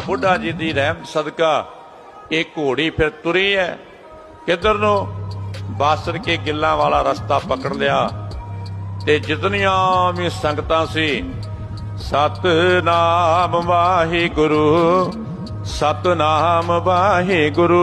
ਬੁੱਢਾ ਜੀ ਦੀ ਰਹਿਮ ਸਦਕਾ, ਇਹ ਘੋੜੀ ਫਿਰ ਤੁਰੀ ਹੈ ਕਿੱਧਰ ਨੂੰ? ਬਾਸਰ ਕੇ ਗਿੱਲਾਂ ਵਾਲਾ ਰਸਤਾ ਪਕੜ ਲਿਆ। ਤੇ ਜਿਤਨੀਆਂ ਵੀ ਸੰਗਤਾਂ ਸੀ, ਸਤਨਾਮ ਵਾਹਿਗੁਰੂ ਸਤਨਾਮ ਵਾਹਿਗੁਰੂ।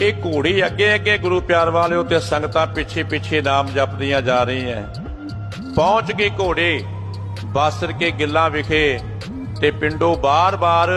ਇਹ ਘੋੜੀ ਅੱਗੇ ਅੱਗੇ ਗੁਰੂ ਪਿਆਰ ਵਾਲਿਓ ਤੇ ਸੰਗਤਾਂ ਪਿੱਛੇ ਪਿੱਛੇ ਨਾਮ ਜਪਦੀਆਂ ਜਾ ਰਹੀਆਂ। ਪਹੁੰਚ ਗਏ ਘੋੜੇ, ਬਾਸਰ ਕੇ ਗਿੱਲਾਂ ਵਿਖੇ ਤੇ ਪਿੰਡੋਂ ਬਾਰ-ਬਾਰ